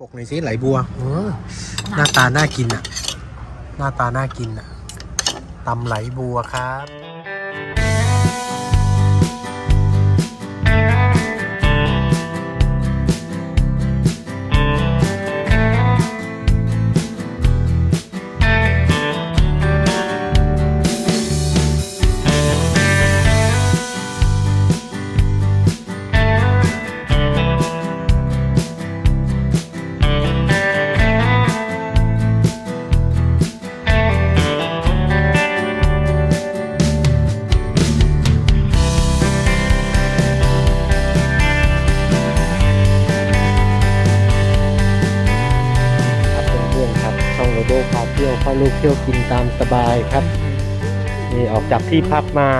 ปกหน่อยสิไหลบัวเออหน้าตาน่ากินอะ หน้าตาน่ากินอะตำไหลบัวครับ ลูกเที่ยวกินตามสบายครับ นี่ออกจากที่พักมา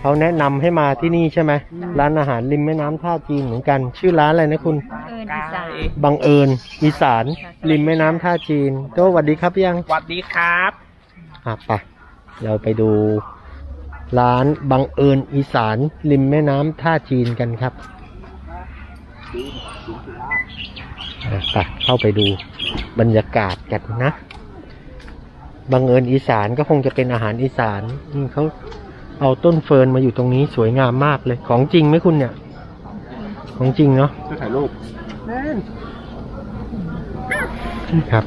เขาแนะนำให้มาที่นี่ใช่ไหมร้านอาหารริมแม่น้ำท่าจีนเหมือนกัน ชื่อร้านอะไรนะคุณ เอิญอีสาน บังเอิญอีสานริมแม่น้ำท่าจีนโตสวัสดีครับยัง สวัสดีครับ อะไปเราไปดูร้านบังเอิญอีสานริมแม่น้ำท่าจีนกันครับอะไปเข้าไปดูบรรยากาศกันนะ บังเอิญอีสานก็คงจะเป็นอาหารอีสานอืมเขาเอาต้นเฟิร์นมาอยู่ตรงนี้สวยงามมากเลย ของจริงไหมคุณเนี่ย ของจริงเนาะจะถ่ายรูปครับ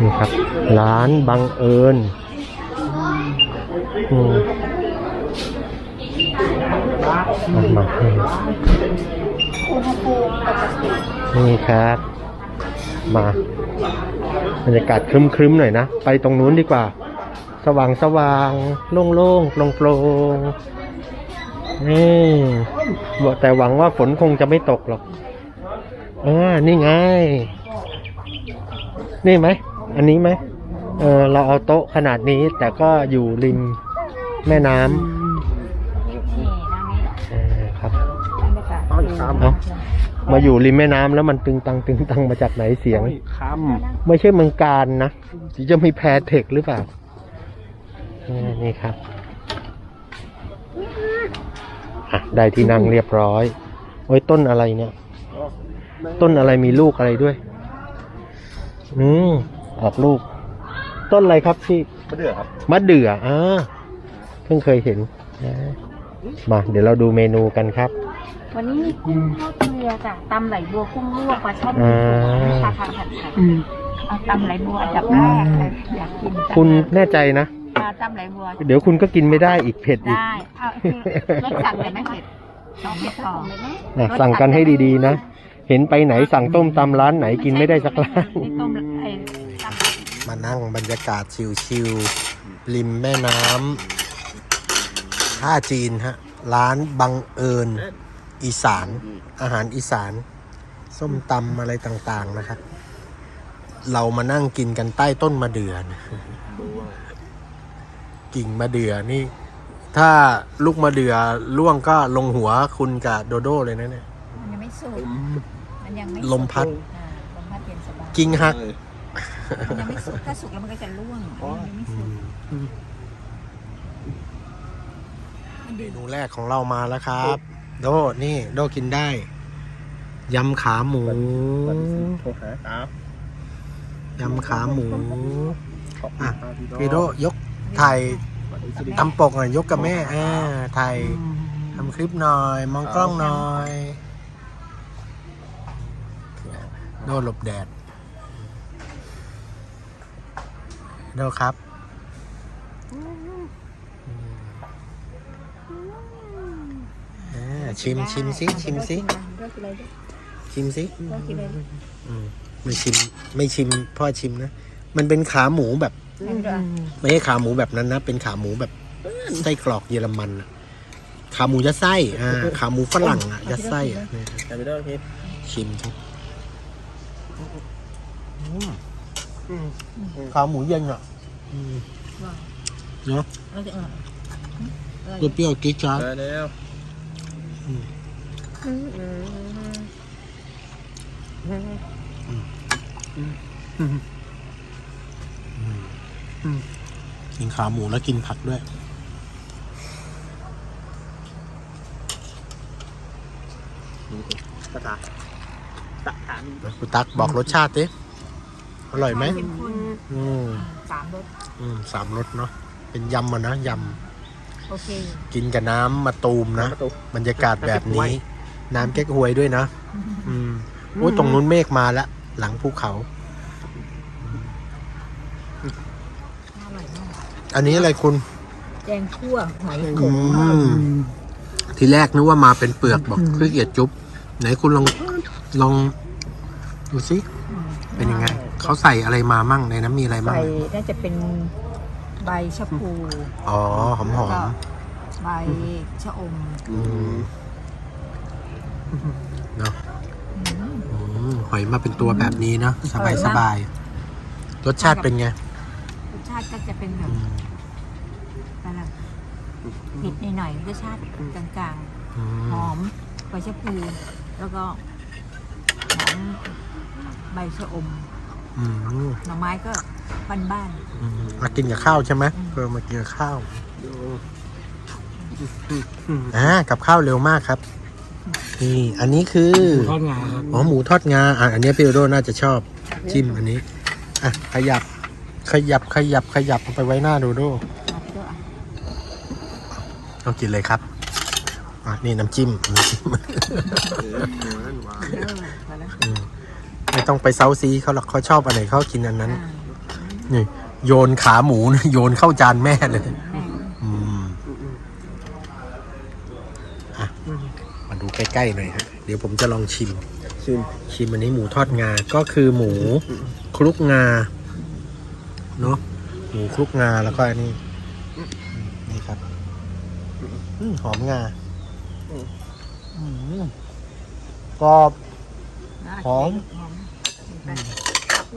นี่ครับ ร้านบังเอิญอืมมา มานี่ครับ มาบรรยากาศครึ้มๆหน่อยนะ ไปตรงนู้นดีกว่า สว่างสว่างๆโล่งโปร่งๆนี่บอกแต่หวังว่าฝนคงจะไม่ตกหรอกอ่านี่ไง นี่ไหม อันนี้ไหมเออเราเอาโต๊ะขนาดนี้แต่ก็อยู่ริมแม่น้ำ นคเอ้ามาอยู่ริมแม่น้ำแล้วมันตึงตังตึงตังมาจากไหนเสียงำคไม่ใช่เมืองการนะที่จะมีแพรเทคหรือเปล่าเออนี่ครับอะได้ที่นั่งเรียบร้อยโอ้ยต้นอะไรเนี่ยต้นอะไรมีลูกอะไรด้วย อืมออกลูก ต้นอะไรครับพี่ำมะเดื่อครับมะเดื่ออ่าเพิ่งเคยเห็นนะมา เดี๋ยวเราดูเมนูกันครับ วันนี้มีกุ้งทอดเกลือจ้ะตำไหลบัวกุ้งลวกปลาช่อนอ่าปลาคังผัดไทยเอาตำไหลบัวอันดับแรกเลยอยากกินจังคุณแน่ใจนะปลาตำไหลบัวเดี๋ยวคุณก็กินไม่ได้อีกเผ็ดอีกได้เอาคือรสสั่งเลยไหมเผ็ดสองเผ็ดสองนะสั่งกันให้ดีๆนะ เห็นไปไหนสั่งต้มตำร้านไหนกินไม่ได้สักร้านนี่ต้มไอ้ตำ มานั่งบรรยากาศชิวๆริมแม่น้ำท่าจีนฮะ ร้านบังเอิญ อีสาน อาหารอีสาน ส้มตำอะไรต่างๆนะครับ เรามานั่งกินกันใต้ต้นมะเดื่อนะกิ่งมะเดื่อนี่ ถ้าลูกมะเดื่อล่วงก็ลงหัวคุณกับโดโดเลยนะเนี่ย มันยังไม่สุกมันยังไม่ลมพัด อ่าลมพัดเย็นสบายกิ่งหัก มันยังไม่สุกถ้าสุกแล้วมันก็จะร่วงอันนี้ยังไม่สุกเมนูแรกของเรามาแล้วครับ โดนี่ โดกินได้ ยำขาหมูโทรหาครับยำขาหมู ขอบคุณอะครับพี่พี่โดยกถ่ายสวัสดีครับทำปกหน่อยยกกับแม่อ่าถ่ายทำคลิปหน่อย มองกล้องหน่อย โดหลบแดด โดครับ อ่าชิมชิมสิชิมสิเลือกกินเลยดิชิมสิเลือกกินเลยดิอืมไม่ชิมไม่ชิมพ่อชิมนะ มันเป็นขาหมูแบบให้ดูอะไม่ใช่ขาหมูแบบนั้นนะ เป็นขาหมูแบบไส้กรอกเยอรมันน่ะขาหมูยัดไส้อ่าขาหมูฝรั่งอะยัดไส้อะเนี่ยแต่ไม่ได้พี่ชิมครับอืมอืมขาหมูเย็นอะอืมเนาะเราจะเออเปรี้ยวๆกิ๊กจ้าดได้แล้ว กินขาหมูแล้วกินผักด้วยภาษาสถานีคุณตักบอกรสชาติดิอร่อยไหมเข้มข้นอืมสามรส อืมสามรสเนาะ เป็นยำอะนะยำ โอเคำกินกับน้ำมาตูมนะประตูบรรยากาศแบบนี้ น้ำแก๊กฮวยด้วยนะ อืมโอ้ยตรงนู้นเมฆมาแล้วหลังภูเขา อร่อยมากอันนี้อะไรคุณ แกงคั่วหอยขอืมมทีแรกนึกว่ามาเป็นเปลือกบอกขี้เกียจจุ๊บ ไหนคุณลองลองดูสิเป็นยังไง เขาใส่อะไรมามั่งในนั้นมีอะไรมั่งใส่น่าจะเป็น ใบชะพูอ๋อหอมหอแล้วมก็ใบชะอมอืมเนาะอืมอืมหอยมาเป็นตัวแบบนี้เนาะสบายสบายรสชาติเป็นไงรสชาติก็จะเป็นแบบอืมอะไรนะเผ็ดหน่อยๆรสชาติกลางอืๆหมอมใบชะพูแล้วก็หอมใบชะอม อืมหน่อไม้ก็บ้านอืมมากินกับข้าวใช่ไหมอืมเออมากินกับข้าวอ่ากับข้าวเร็วมากครับ นี่ อันนี้คือทอดงาครับอ๋อหมูทอดงาอะอันนี้พี่โดโดน่าจะชอบๆจิ้มอันนี้อะขยับ ขยับขยับขยับเอาไปไว้หน้าโดโดครับด้วยอะต้องกินเลยครับอะนี่น้ำจิ้มน้ำจิ้มเออหวานหวานเออพอแล้ว อืม ไม่ต้องไปเซาซีเขาหรอกเขาชอบอันไหนเขากินอันนั้นอ่านี่โยนขาหมูนะโยนเข้าจานแม่เลยแม่อืมอะมาดูใกล้ๆหน่อยฮะเดี๋ยวผมจะลองชิม ชิมชิมอันนี้หมูทอดงา ก็คือหมูคลุกงา เนาะหมูคลุกงาแล้วก็อันนี้ นี่ครับอืมหอมงาอืมกรอบ หอม หอมไป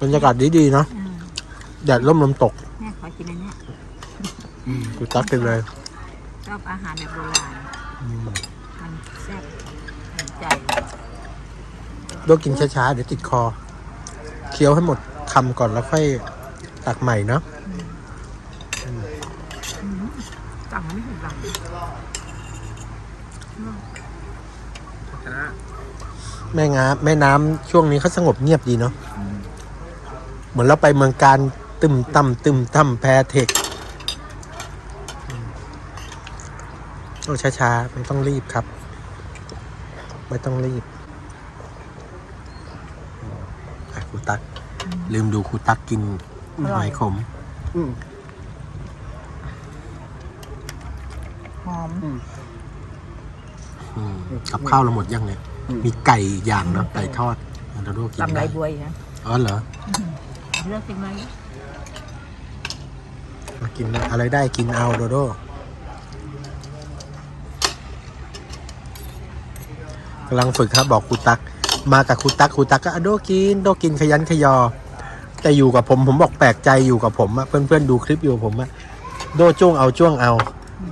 บรรยากาศดีๆเนาะอ่าแดดร่มลมตกแม่ขอกินอันเนี้ยกูตักไปเลยชอบอาหารแบบโบราณอืมมันแซ่บถึงใจโดกินช้าๆ เดี๋ยวติดคอ เคี้ยวให้หมดคำก่อนแล้วค่อยตักใหม่เนาะ สั่งมันไม่ถูกหลัง ชนะ แม่งาแม่น้ำช่วงนี้เขาสงบเงียบดีเนาะเหมือนเราไปเมืองการตึมต่ำตึมต่ำแพเทคโอ้ช้าๆ ไม่ต้องรีบครับ ไม่ต้องรีบอะครูตัก ลืมดูครูตักกินหอยขม อืม หอม อืม อืม กับข้าวเราหมดยังเนี่ยอืมมีไก่อย่างเนาะไก่ทอดเราดูกินตำไรได้บวยนะอ๋อเหรอเลือกกินไหมมากินอะไรได้กินเอาโดโดกำลังฝึกครับบอกครูตัก มากับครูตักครูตักก็อะโดกินโดกินขยันขยอ แต่อยู่กับผมผมบอกแปลกใจอยู่กับผมอะเพื่อนๆดูคลิปอยู่ผมอะโดจ้วงเอาจ้วงเอา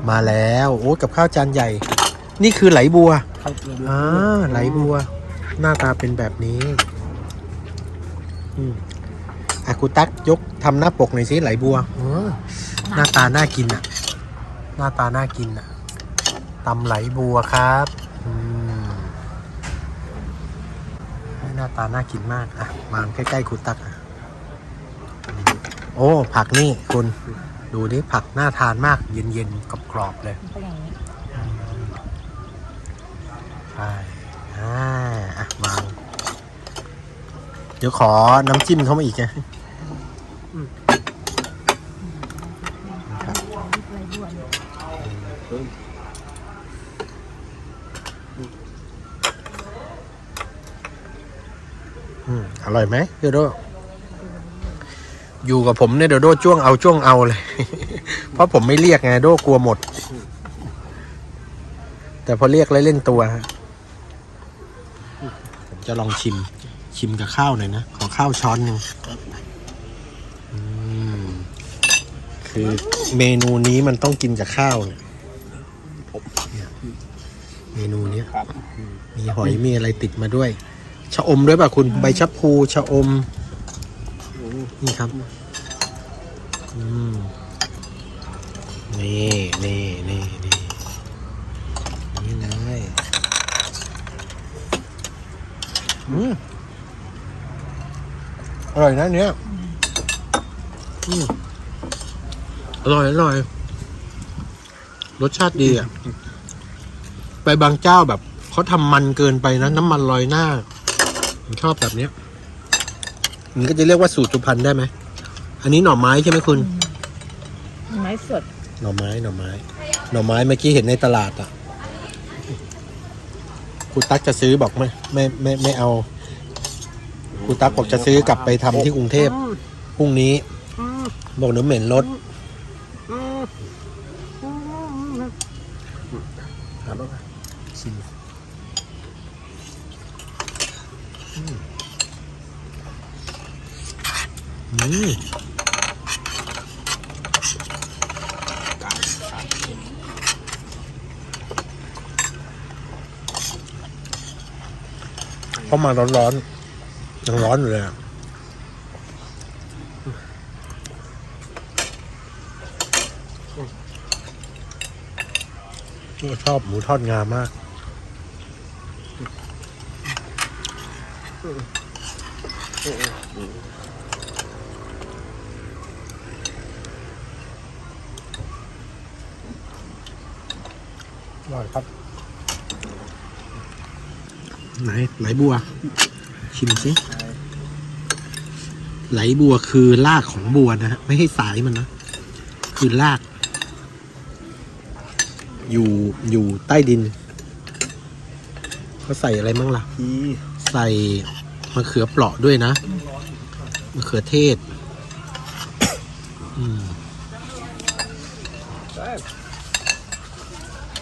มาแล้ว โอ้กับข้าวจานใหญ่ นี่คือไหลบัว ครับเดี๋ยวดูอ่าไหลบัว หน้าตาเป็นแบบนี้ อืมอะครูตักยกทำหน้าปกหน่อยสิไหลบัวเออหน้าตาน่ากินอะ หน้าตาน่ากินอะตำไหลบัวครับอืมหน้าตาน่ากินมากอะวางใกล้ๆครูตักอะโอ้ ผักนี่คุณ ดูดิผักน่าทานมาก เย็นๆกรอบๆเลยมันก็อย่างนี้ใช่ อ่าวาง เดี๋ยวขอน้ำจิ้มเขามาอีกไงอร่อยไหมเดโด อยู่กับผมเนี่ยเดโดจ้วงเอาจ้วงเอาเลย เพราะผมไม่เรียกไงโดกลัวหมด แต่พอเรียกแล้วเล่นตัวฮะ จะลองชิม ชิมกับข้าวหน่อยนะ ขอข้าวช้อนหนึ่งอืมคือเมนูนี้มันต้องกินกับข้าวเนี่ยเนี่ยเมนูเนี้ยครับมีหอยมีอะไรติดมาด้วย ชะอมด้วยป่ะคุณใบชะพูชะอมอืมนี่ครับอืมนี่นี่ อร่อยนะเนี้ยอร่อยอร่อย รสชาติดีอะ ไปบางเจ้าแบบเขาทำมันเกินไปนะ น้ำมันลอยหน้า ผมชอบแบบเนี้ยมันก็จะเรียกว่าสูตรสุพรรณได้ไหม อันนี้หน่อไม้ใช่ไหมคุณหน่อไม้สด หน่อไม้ หน่อไม้ หน่อไม้เมื่อกี้เห็นในตลาดอะ ครูตั๊กจะซื้อบอกไม่ไม่ไม่ไม่เอาครูตั๊กบอกจะซื้อกลับไปทำที่กรุงเทพพรุ่งนี้ บอกเดี๋ยวเหม็นรถครับชิมอืมอืม เข้ามาร้อนๆยังร้อนอยู่เลยชอบหมูทอดงามมาก อร่อยครับ ไหนไหลบัว ชิมสิไหลบัวคือรากของบัวนะฮะไม่ให้สายมันนะ คือราก อยู่อยู่ใต้ดินเขาใส่อะไรบ้างล่ะพีใส่มะเขือเปราะด้วยนะมะเขือเทศอืม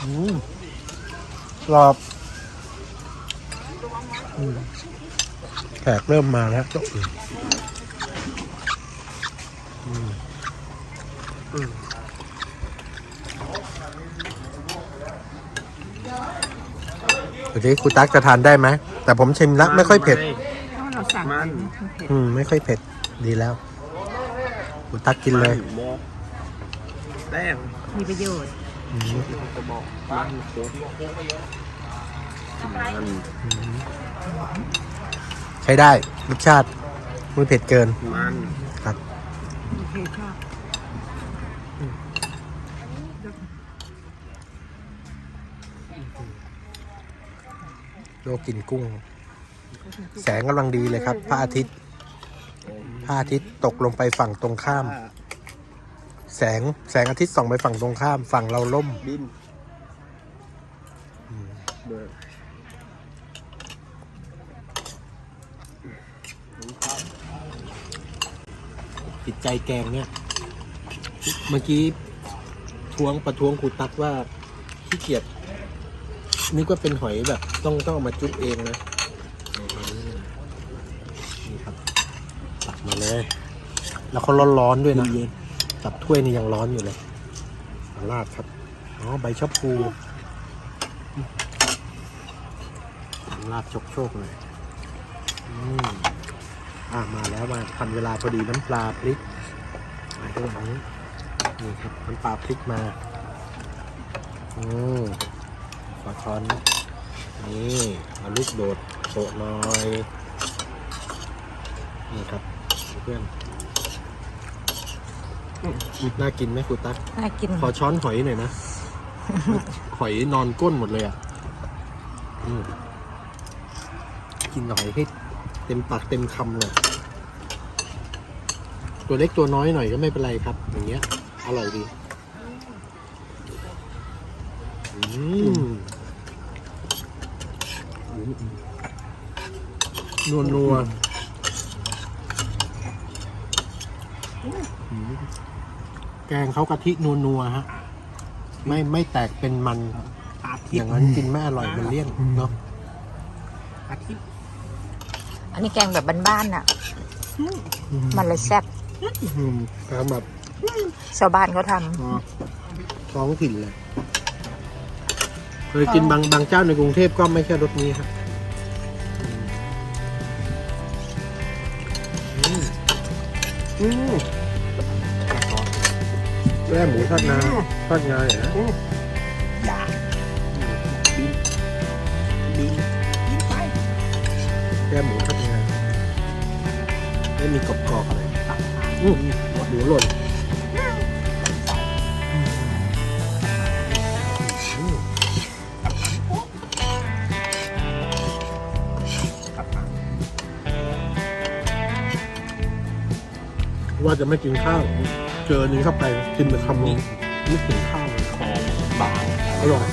อืมกรอบอืม แขกเริ่มมาแล้วโต๊ะอื่นอืมอืมเดี๋ยวนี้ครูตั๊กจะทานได้ไหม แต่ผมชิมแล้วไม่ค่อยเผ็ด เพราะเราสั่งไปนะมันเผ็ดอืม ไม่ค่อยเผ็ด ดีแล้วครูตั๊กกินเลยโมแป้งมีประโยชน์ อืมจะบอกมันโคตรมัน ใช้ได้รสชาติไม่เผ็ดเกิน มันครับโอเคชอบโลกินกุ้ง แสงกำลังดีเลยครับ พระอาทิตย์ พระอาทิตย์ตกลงไปฝั่งตรงข้าม แสงแสงอาทิตย์ส่องไปฝั่งตรงข้าม ฝั่งเราล่มบินเบอร์ ติด ใจแกงเนี่ย เมื่อกี้ทวงประท้วงครูตักว่าขี้เกียจนึกว่าเป็นหอยแบบ ต้องต้องเอามาจุ๊บเองนะนี่ครับตักมาเลย แล้วเขาร้อนๆด้วยนะจับถ้วยนี่ยังร้อนอยู่เลยมาลาดครับอ๋อใบชะพูลาดโชกเลย อืม อะมาแล้วมาทันเวลาพอดีน้ำปลาพริกมาด้วยอันนี้นี่ครับน้ำปลาพริกมาอืมขอช้อนนะนี่เอาลูกโดดโปะหน่อยนี่ครับเพื่อนอืมน่ากินไหมครูตั๊กน่ากินขอช้อนหอยหน่อยนะ หอยนอนก้นหมดเลยอะอืมกินหอยให้ เต็มปากเต็มคำเลยตัวเล็กตัวน้อยหน่อยก็ไม่เป็นไรครับ อย่างเงี้ย อร่อยดีอืมนัวนัวอืมแกงเขากะทินัวนัวๆฮะ ไม่ไม่แตกเป็นมันอาทิอตย่างย์นั้นกินไม่อร่อยมันเลี่ยนเนาะอาทิตย์ อันนี้แกงแบบบ้านๆน่ะ มันเลยแซ่บอืมตามแบบชาวบ้านเขาทท้องถิ่นเลยเคยกินบางบางเจ้าในกรุงเทพก็ไม่ใช่รสนี้ครับอืมอืมแม่หมูทอดน้ำทอดงาเหรออย่าบินบินบินไปแก้หมูทอดงา ไม่มีกรอบๆอะไรตัดอืมหมูหล่นอืมตัดหางว่าจะไม่กินข้าว เจอนี้เข้าไปกินไปคำนึงนึกถึงข้าวเลยคอบางอร่อย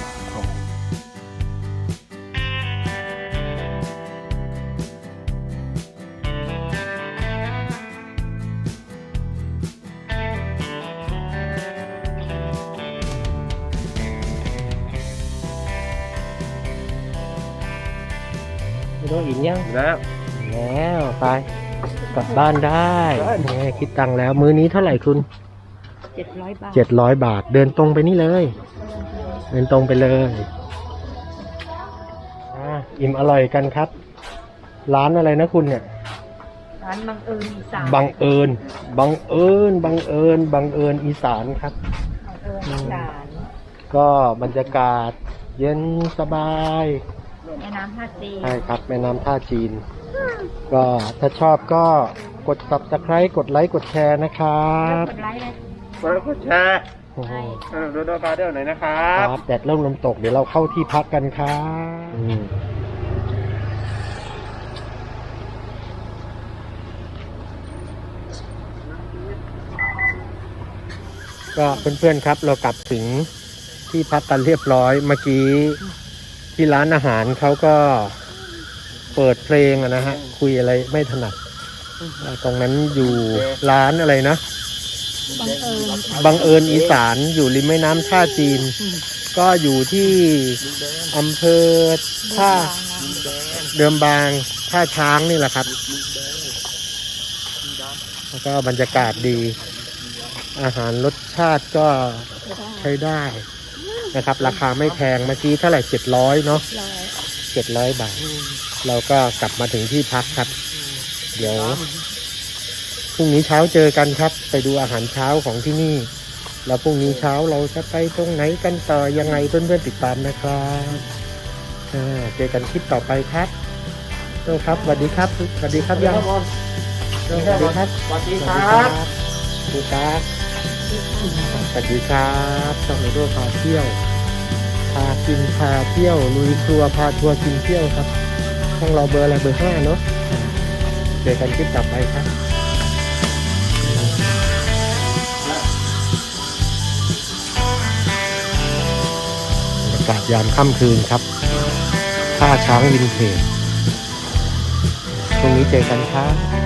ไม่ต้องอิ่มยังแล้วแล้วไปกลับบ้านได้ได้แม่คิดตังค์แล้ว มื้อนี้เท่าไหร่คุณเจ็ดร้อยบาทเจ็ดร้อยบาท เดินตรงไปนี่เลย เดินตรงไปเลยอ่าอิ่มอร่อยกันครับ ร้านอะไรนะคุณเนี่ย ร้านบังเอิญอีสานบังเอิญ บังเอิญ บังเอิญ บังเอิญอีสานครับ บังเอิญอีสานก็บรรยากาศเย็นสบาย แม่น้ำท่าจีนใช่ครับแม่น้ำท่าจีน ก็ถ้าชอบก็กด subscribe กดไลค์กดแชร์นะครับกดไลค์เลยกดไลค์กดแชร์โอ้โหเออดูดาวฟาเดอร์หน่อยนะครัคบรับแดดเริ่มลมตกเดี๋ยวเราเข้าที่พักกันครับอืมก็เพื่อนๆครับเรากลับถึงที่พักกันเรียบร้อยเมื่อกี้ ที่ร้านอาหารเขาก็เปิดเพลงนะฮะ คุยอะไรไม่ถนัด ตรงนั้นอยู่ร้านอะไรนะ บังเอิญบังเอิญอีสานอยู่ริมแม่น้ำท่าจีน ก็อยู่ที่อำเภอท่าเดิมบางท่าช้างนี่แหละครับ แล้วก็บรรยากาศดี อาหารรสชาติก็ใช้ได้ นะครับ ราคาไม่แพงเมื่อกี้เท่าไหร่เจ็ดร้อยเนาะร้อยเจ็ดร้อยบาท เราก็กลับมาถึงที่พักครับ เดี๋ยวพรุ่งนี้เช้าเจอกันครับ ไปดูอาหารเช้าของที่นี่ แล้วพรุ่งนี้เช้าเราจะไปตรงไหนกันต่อยังไงเพื่อนๆติดตามนะครับอ่าเจอกันคลิปต่อไปครับโตครับสวัสดีครับสวัสดีครับยังโต้สวัสดีครับสวัสดีสควัสรัดีบครับ สวัสดีครับสวัสดีครับช่องโดพาเที่ยว พากินพาเที่ยวลุยครัวพาทัวร์กินเที่ยวครับช่องเราเบอร์อะไรเบอร์ห้าเนาะเจอกันคลิปต่อไปครับบรรยากาศยามค่ำคืนครับท่าช้างวินเทจพรุ่งนี้เจอกันครับ